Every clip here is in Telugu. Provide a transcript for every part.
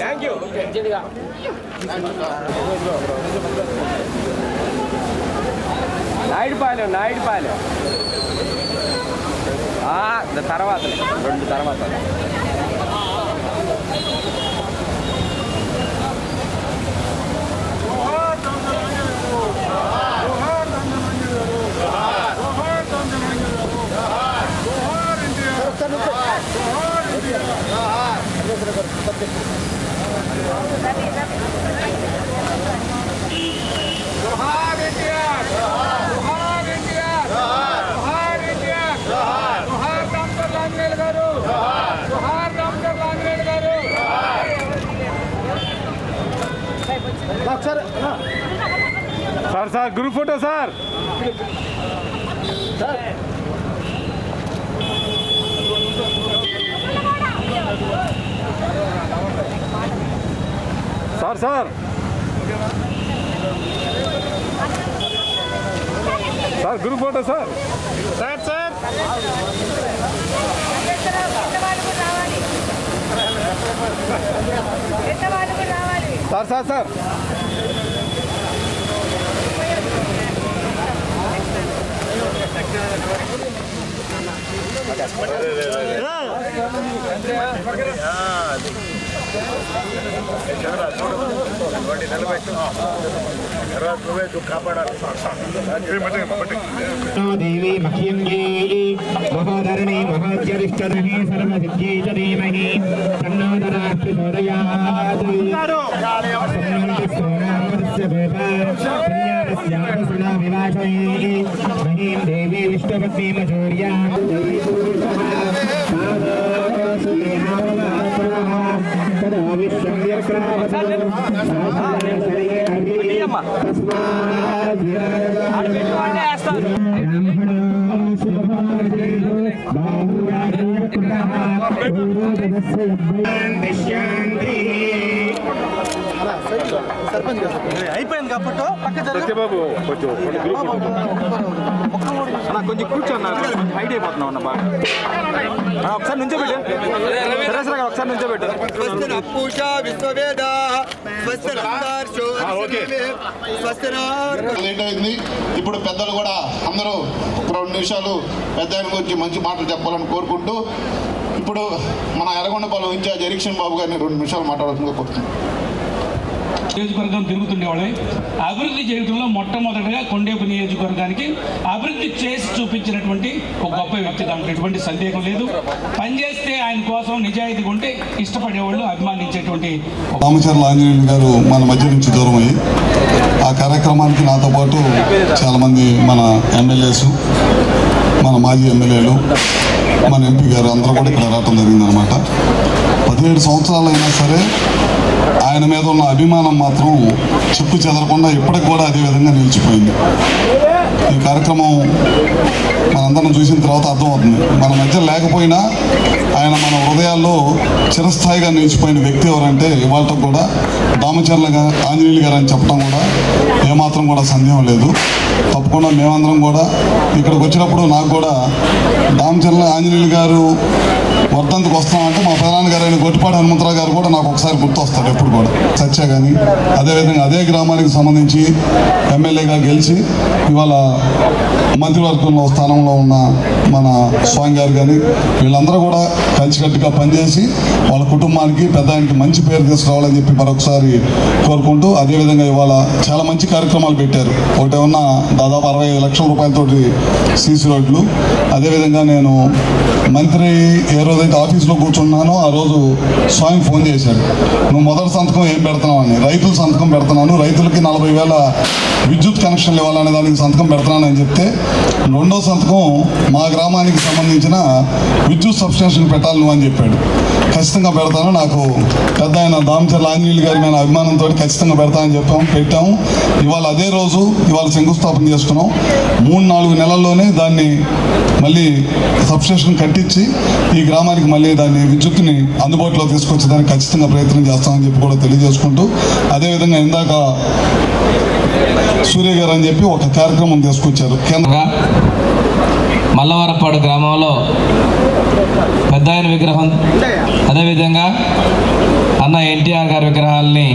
థ్యాంక్ నాయుడుపాలెం నాయుడుపాలెం తర్వాత. రెండు తర్వాత. Sir sir group photo sir sir sir sir group photo sir sir sir sir sir sir వాటి నిలబెట్టు కాపాడాలి దేవి మహ్యంగే మహోధరణి మహోద్యరిష్టరణి देवास्यापसुना विवाचये महीं देवी विष्णुपत्नीमचौर्यां तदा అయిపోయింది కాబట్టి పక్క సత్యబాబు కొంచెం కొంచెం హైట్ అయిపోతున్నాం అన్న బాగా. ఒకసారి నుంచో పెట్టు సరే సరే ఒకసారి విశ్వవేద ఇప్పుడు పెద్దలు కూడా అందరూ ఒక రెండు నిమిషాలు పెద్ద ఆయన గురించి మంచి మాటలు చెప్పాలని కోరుకుంటూ ఇప్పుడు మన ఎర్రగొండపాలెం ఇన్ఛార్జ్ ఎరిక్షన్ బాబు గారిని రెండు నిమిషాలు మాట్లాడుతుందిగా కోరుతున్నాను నియోజకవర్గం తిరుగుతుండేవాళ్ళే. అభివృద్ధి చేయడంలో మొట్టమొదటిగా కొండేపు నియోజకవర్గానికి అభివృద్ధి చేసి చూపించినటువంటి ఒక గొప్ప వ్యక్తి దాంట్లో ఎటువంటి సందేహం లేదు. పనిచేస్తే ఆయన కోసం నిజాయితీగా ఉంటే ఇష్టపడేవాళ్ళు అభిమానించేటువంటి ఒక రామచర్ల ఆంజనేయులు గారు మన మధ్య నుంచి దూరం అయ్యి ఆ కార్యక్రమానికి నాతో పాటు చాలామంది మన ఎమ్మెల్యేస్ మన మాజీ ఎమ్మెల్యేలు మన ఎంపీ గారు అందరూ కూడా ఇక్కడ రావటం జరిగిందనమాట పదిహేడు సంవత్సరాలైనా సరే ఆయన మీద ఉన్న అభిమానం మాత్రం చెప్పు చెదరకుండా ఇప్పటికి కూడా అదే విధంగా నిలిచిపోయింది. ఈ కార్యక్రమం మనందరం చూసిన తర్వాత అర్థమవుతుంది. మన మధ్య లేకపోయినా ఆయన మన హృదయాల్లో చిరస్థాయిగా నిలిచిపోయిన వ్యక్తి ఎవరంటే ఇవాళ కూడా దామచర్ల ఆంజనేయులు గారు అని చెప్పడం కూడా ఏమాత్రం కూడా సందేహం లేదు. తప్పకుండా మేమందరం కూడా ఇక్కడికి వచ్చినప్పుడు నాకు కూడా దామచర్ల ఆంజనేయులు గారు వర్ధంతికి వస్తామంటే మా ప్రధానగారు అయిన గొట్టిపాటి హనుమంతరావు గారు కూడా నాకు ఒకసారి గుర్తొస్తాడు ఎప్పుడు కూడా. సత్య కానీ అదేవిధంగా అదే గ్రామానికి సంబంధించి ఎమ్మెల్యేగా గెలిచి ఇవాళ మంత్రివర్గంలో స్థానంలో ఉన్న మన స్వామి గారు కానీ వీళ్ళందరూ కూడా కలిసికట్టుగా పనిచేసి వాళ్ళ కుటుంబానికి పెద్ద ఆయనకి మంచి పేరు తీసుకురావాలని చెప్పి మరొకసారి కోరుకుంటూ అదేవిధంగా ఇవాళ చాలా మంచి కార్యక్రమాలు పెట్టారు. ఒకటి ఉన్న దాదాపు అరవై ఐదు లక్షల రూపాయలతోటి సీసీ రోడ్లు. అదేవిధంగా నేను మంత్రి ఏ రోజైతే ఆఫీస్లో కూర్చున్నానో ఆ రోజు స్వామి ఫోన్ చేశాడు. నువ్వు మొదటి సంతకం ఏం పెడుతున్నావు అని రైతుల సంతకం పెడుతున్నాను. రైతులకి నలభై వేల విద్యుత్ కనెక్షన్లు ఇవ్వాలనే దానికి సంతకం పెడుతున్నానని చెప్తే రెండో సంతకం మా గ్రామానికి సంబంధించిన విద్యుత్ సబ్స్టేషన్ పెట్టాలి నువ్వు అని చెప్పాడు. ఖచ్చితంగా పెడతాను. నాకు పెద్ద ఆయన దామచర్ల ఆంజనేయులు గారి మీద అభిమానంతో ఖచ్చితంగా పెడతానని చెప్పాము. పెట్టాము. ఇవాళ అదే రోజు ఇవాళ శంకుస్థాపన చేసుకున్నాం మూడు నాలుగు నెలల్లోనే దాన్ని మళ్ళీ సబ్స్టేషన్ తీర్చి ఈ గ్రామానికి మళ్ళీ దాన్ని విద్యుత్ని అందుబాటులో తీసుకొచ్చేదానికి ఖచ్చితంగా ప్రయత్నం చేస్తామని చెప్పి కూడా తెలియజేసుకుంటూ అదేవిధంగా ఇందాక సూర్య గారు అని చెప్పి ఒక కార్యక్రమం తీసుకొచ్చారు. కేంద్ర మల్లవరపాడు గ్రామంలో పెద్ద ఆయన విగ్రహం అదేవిధంగా అన్న ఎన్టీఆర్ గారి విగ్రహాలని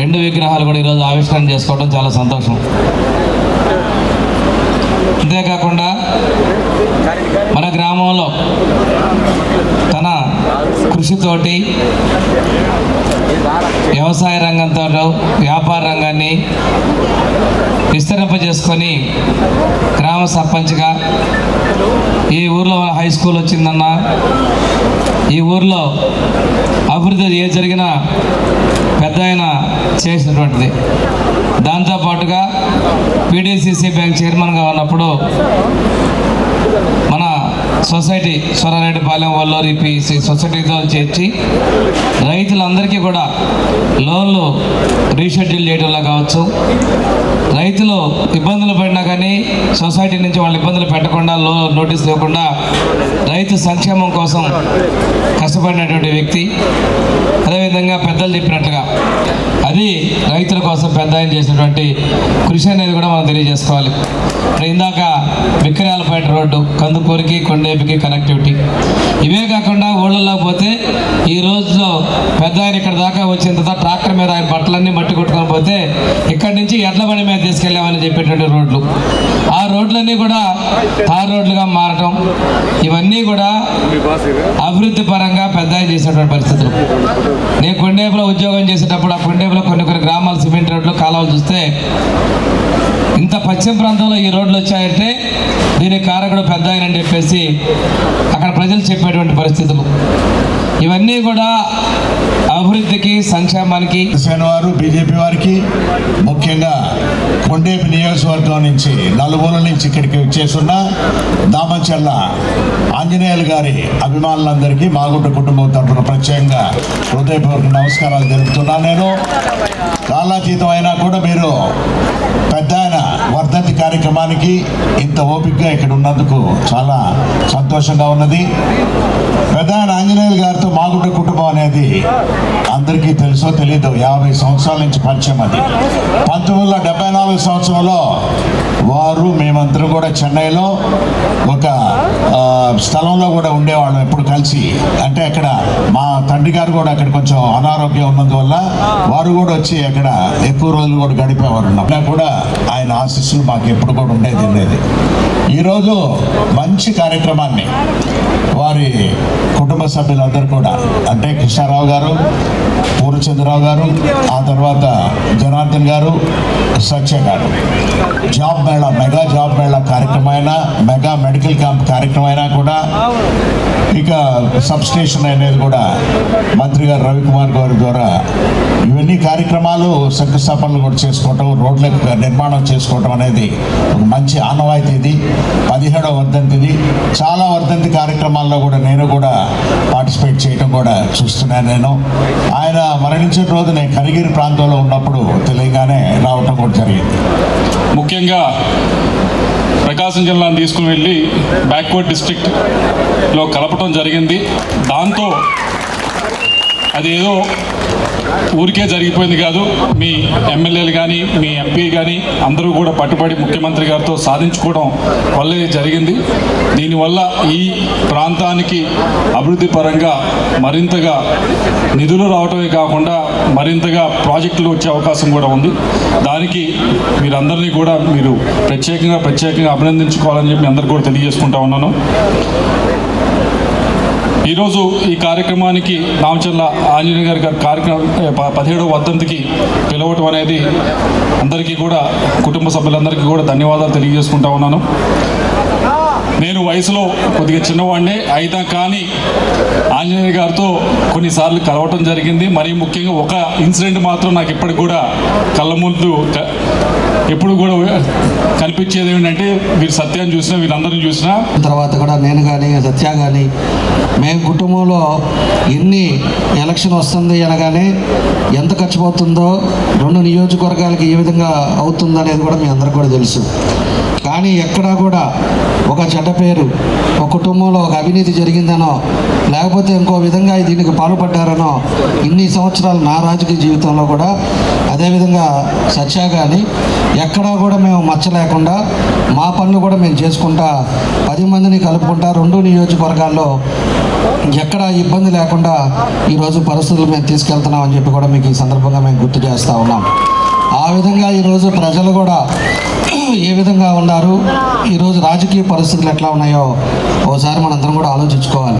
రెండు విగ్రహాలు కూడా ఈరోజు ఆవిష్కరణ చేసుకోవడం చాలా సంతోషం. అంతేకాకుండా మన గ్రామంలో తన కృషితోటి వ్యవసాయ రంగంతో వ్యాపార రంగాన్ని విస్తరింపజేసుకొని గ్రామ సర్పంచ్గా ఈ ఊర్లో హై స్కూల్ వచ్చిందన్న ఈ ఊర్లో అభివృద్ధి ఏ జరిగినా పెద్ద ఆయన చేసినటువంటిది. దాంతోపాటుగా పీడిసిసి బ్యాంక్ చైర్మన్గా ఉన్నప్పుడు మన సొసైటీ సొరారెడ్డిపాలెం వల్లూరి పిసి సొసైటీతో చేర్చి రైతులందరికీ కూడా లోన్లు రీషెడ్యూల్ చేయడంలో కావచ్చు. రైతులు ఇబ్బందులు పడినా కానీ సొసైటీ నుంచి వాళ్ళు ఇబ్బందులు పెట్టకుండా లో నోటీస్ ఇవ్వకుండా రైతు సంక్షేమం కోసం కష్టపడినటువంటి వ్యక్తి. అదేవిధంగా పెద్దలు చెప్పినట్లుగా అది రైతుల కోసం పెద్ద ఆయన చేసినటువంటి కృషి అనేది కూడా మనం తెలియజేసుకోవాలి. ఇప్పుడు ఇందాక విక్రయాలపేట రోడ్డు కందుకూరికి కొండేపికి కనెక్టివిటీ ఇవే కాకుండా ఊళ్ళల్లో పోతే ఈ రోజులో పెద్ద ఆయన ఇక్కడ దాకా వచ్చిన తర్వాత ట్రాక్టర్ మీద ఆయన బట్టలన్నీ మట్టి కొట్టుకొని పోతే ఇక్కడి నుంచి ఎడ్ల బండి మీద తీసుకెళ్ళామని చెప్పేటువంటి రోడ్లు. ఆ రోడ్లన్నీ కూడా తార్ రోడ్లుగా మారటం ఇవన్నీ కూడా అభివృద్ధి పరంగా పెద్ద చేసినటువంటి పరిస్థితులు. నేను కొండేపులో ఉద్యోగం చేసేటప్పుడు ఆ కొండేపులో కొన్ని కొన్ని గ్రామాలు సిమెంట్ రోడ్లు కాలువలు చూస్తే ఇంత పశ్చిమ ప్రాంతంలో ఈ రోడ్లు వచ్చాయంటే దీనికి కారకుడు పెద్ద అని చెప్పేసి అక్కడ ప్రజలు చెప్పేటువంటి పరిస్థితులు. ఇవన్నీ కూడా అభివృద్ధికి సంక్షేమానికి వారు బీజేపీ వారికి ముఖ్యంగా కొండేపి నియోజకవర్గం నుంచి నలుమూల నుంచి ఇక్కడికి వచ్చేస్తున్న దామచర్ల ఆంజనేయులు గారి అభిమానులందరికీ మాగుంట కుటుంబం తరఫున ప్రత్యేకంగా హృదయపూర్వక నమస్కారాలు తెలుపుతున్నాను నేను. కాలాతీతం అయినా కూడా మీరు పెద్ద ఆయన వర్ధంతి కార్యక్రమానికి ఇంత ఓపికగా ఇక్కడ ఉన్నందుకు చాలా సంతోషంగా ఉన్నది. ప్రధాన ఆంజనేయులు గారితో మాగుంట కుటుంబం అనేది అందరికీ తెలుసో తెలీదు యాభై సంవత్సరాల నుంచి పరిచయం అది. పంతొమ్మిది వందల డెబ్బై నాలుగు సంవత్సరంలో వారు మేమందరం కూడా చెన్నైలో ఒక స్థలంలో కూడా ఉండేవాళ్ళం ఎప్పుడు కలిసి. అంటే అక్కడ మా తండ్రి గారు కూడా అక్కడ కొంచెం అనారోగ్యం ఉన్నందువల్ల వారు కూడా వచ్చి అక్కడ ఎక్కువ రోజులు కూడా గడిపేవారు కూడా ఆయన ఆశీస్సులు మాకు ఎప్పుడు కూడా ఉండేది ఉండేది ఈరోజు మంచి కార్యక్రమాన్ని వారి కుటుంబ సభ్యులందరూ కూడా అంటే కృష్ణారావు గారు పూర్ణచంద్రరావు గారు ఆ తర్వాత జనార్దన్ గారు సత్య గారు. Job mela mega job mela కార్యక్రమం అయినా మెగా మెడికల్ క్యాంప్ కార్యక్రమం కూడా ఇక సబ్ స్టేషన్ అనేది కూడా మంత్రి గారు రవికుమార్ గారి ద్వారా ఇవన్నీ కార్యక్రమాలు శంకుస్థాపనలు కూడా చేసుకోవటం రోడ్ల నిర్మాణం చేసుకోవటం అనేది ఒక మంచి ఆనవాయితీ ఇది పదిహేడవ వర్ధంతిది చాలా వర్ధంతి కార్యక్రమాల్లో కూడా నేను కూడా పార్టిసిపేట్ చేయడం కూడా చూస్తున్నాను నేను. ఆయన మరణించిన రోజు నేను కరిగిరి ప్రాంతంలో ఉన్నప్పుడు తెలియగానే రావటం కూడా జరిగింది. ముఖ్యంగా ప్రకాశం జిల్లాను తీసుకుని వెళ్ళి బ్యాక్వర్డ్ డిస్ట్రిక్ట్లో కలపటం జరిగింది. దాంతో అది ఏదో ఊరికే జరిగిపోయింది కాదు. మీ ఎమ్మెల్యేలు కానీ మీ ఎంపీ కానీ అందరూ కూడా పట్టుబడి ముఖ్యమంత్రి గారితో సాధించుకోవడం వల్లే జరిగింది. దీనివల్ల ఈ ప్రాంతానికి అభివృద్ధి పరంగా మరింతగా నిధులు రావటమే కాకుండా మరింతగా ప్రాజెక్టులు వచ్చే అవకాశం కూడా ఉంది. దానికి మీరందరినీ కూడా మీరు ప్రత్యేకంగా ప్రత్యేకంగా అభినందించుకోవాలని చెప్పి అందరికీ కూడా తెలియజేసుకుంటా ఉన్నాను. ఈరోజు ఈ కార్యక్రమానికి రామచంద్ర ఆంజనేయ గారి గారి కార్యక్రమం పదిహేడవ వర్ధంతికి పిలవటం అనేది అందరికీ కూడా కుటుంబ సభ్యులందరికీ కూడా ధన్యవాదాలు తెలియజేసుకుంటా ఉన్నాను. నేను వయసులో కొద్దిగా చిన్నవాడినే అయినా కానీ ఆంజనేయ గారితో కొన్నిసార్లు కలవటం జరిగింది. మరీ ముఖ్యంగా ఒక ఇన్సిడెంట్ మాత్రం నాకు ఇప్పటికి కూడా కళ్ళ ముందు ఎప్పుడు కూడా కనిపించేది ఏంటంటే వీరు సత్యాన్ని చూసినా వీరందరిని చూసినా. తర్వాత కూడా నేను కానీ సత్య కానీ మేము కుటుంబంలో ఎన్ని ఎలక్షన్ వస్తుంది అనగానే ఎంత ఖర్చు అవుతుందో రెండు నియోజకవర్గాలకి ఏ విధంగా అవుతుందనేది కూడా మీ అందరికి కూడా తెలుసు. కానీ ఎక్కడా కూడా ఒక చెడ్డ పేరు ఒక కుటుంబంలో ఒక అవినీతి జరిగిందనో లేకపోతే ఇంకో విధంగా దీనికి పాల్పడ్డారనో ఇన్ని సంవత్సరాలు నా రాజకీయ జీవితంలో కూడా అదేవిధంగా సత్యా కానీ ఎక్కడా కూడా మేము మచ్చ లేకుండా మా పనులు కూడా మేము చేసుకుంటా పది మందిని కలుపుకుంటా రెండు నియోజకవర్గాల్లో ఎక్కడ ఇబ్బంది లేకుండా ఈరోజు పరిస్థితులు మేము తీసుకెళ్తున్నామని చెప్పి కూడా మీకు ఈ సందర్భంగా మేము గుర్తు చేస్తూ ఉన్నాం. ఆ విధంగా ఈరోజు ప్రజలు కూడా ఏ విధంగా ఉన్నారు? ఈరోజు రాజకీయ పరిస్థితులు ఎట్లా ఉన్నాయో? ఒకసారి మనందరం కూడా ఆలోచించుకోవాలి.